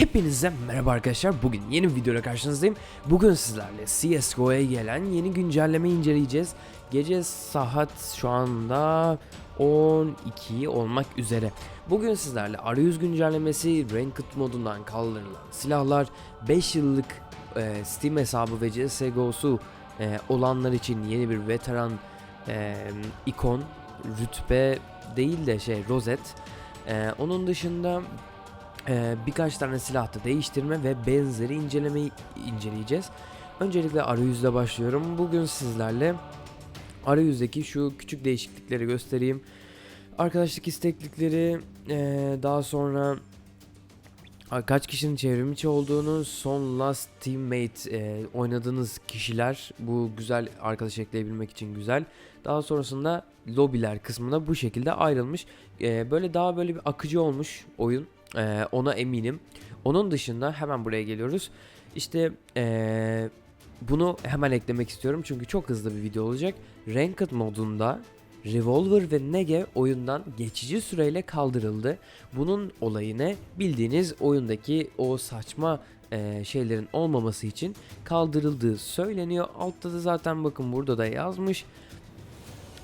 Hepinize merhaba arkadaşlar. Bugün yeni bir videoyla karşınızdayım. Bugün sizlerle CSGO'ya gelen yeni güncelleme inceleyeceğiz. Gece saat şu anda 12 olmak üzere. Bugün sizlerle arayüz güncellemesi, Ranked modundan kaldırılan silahlar, 5 yıllık e, Steam hesabı ve CSGO'su e, olanlar için yeni bir veteran e, ikon, rütbe değil de şey rozet. E, onun dışında ee, birkaç tane silahta değiştirme ve benzeri incelemeyi inceleyeceğiz. Öncelikle arayüzle başlıyorum. Bugün sizlerle arayüzdeki şu küçük değişiklikleri göstereyim. Arkadaşlık isteklikleri, ee, daha sonra kaç kişinin çevrimiçi olduğunu, son last teammate ee, oynadığınız kişiler bu güzel arkadaş ekleyebilmek için güzel. Daha sonrasında lobiler kısmına bu şekilde ayrılmış. Ee, böyle daha böyle bir akıcı olmuş oyun. Ee, ona eminim. Onun dışında hemen buraya geliyoruz. İşte ee, bunu hemen eklemek istiyorum çünkü çok hızlı bir video olacak. Ranked modunda Revolver ve Negev oyundan geçici süreyle kaldırıldı. Bunun olayı ne? Bildiğiniz oyundaki o saçma ee, şeylerin olmaması için kaldırıldığı söyleniyor. Altta da zaten bakın burada da yazmış.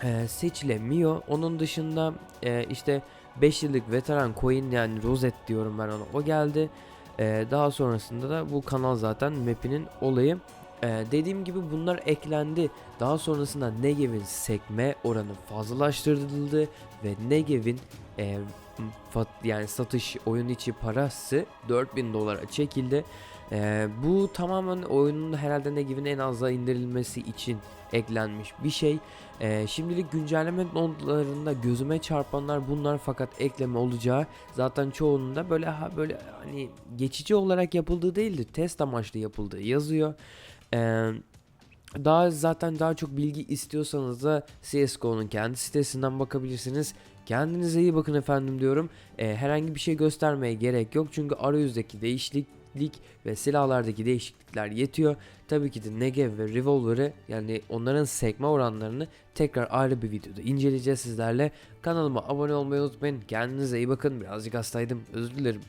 Ee, seçilemiyor. Onun dışında ee, işte 5 yıllık veteran coin yani rozet diyorum ben ona o geldi. Ee, daha sonrasında da bu kanal zaten map'inin olayı. Ee, dediğim gibi bunlar eklendi. Daha sonrasında Negev'in sekme oranı fazlalaştırıldı ve Negev'in e, yani satış oyun içi parası 4000 dolara çekildi. Ee, bu tamamen oyunun herhalde Negev'in en aza indirilmesi için eklenmiş bir şey. Ee, şimdilik güncelleme notlarında gözüme çarpanlar bunlar fakat ekleme olacağı zaten çoğunun da böyle ha, böyle hani geçici olarak yapıldığı değildi test amaçlı yapıldığı yazıyor. Ee, daha zaten daha çok bilgi istiyorsanız da CSGO'nun kendi sitesinden bakabilirsiniz. Kendinize iyi bakın efendim diyorum. Ee, herhangi bir şey göstermeye gerek yok çünkü arayüzdeki değişiklik ve silahlardaki değişiklikler yetiyor. Tabii ki de Negev ve Revolver'ı yani onların sekme oranlarını tekrar ayrı bir videoda inceleyeceğiz sizlerle. Kanalıma abone olmayı unutmayın. Kendinize iyi bakın. Birazcık hastaydım. Özür dilerim.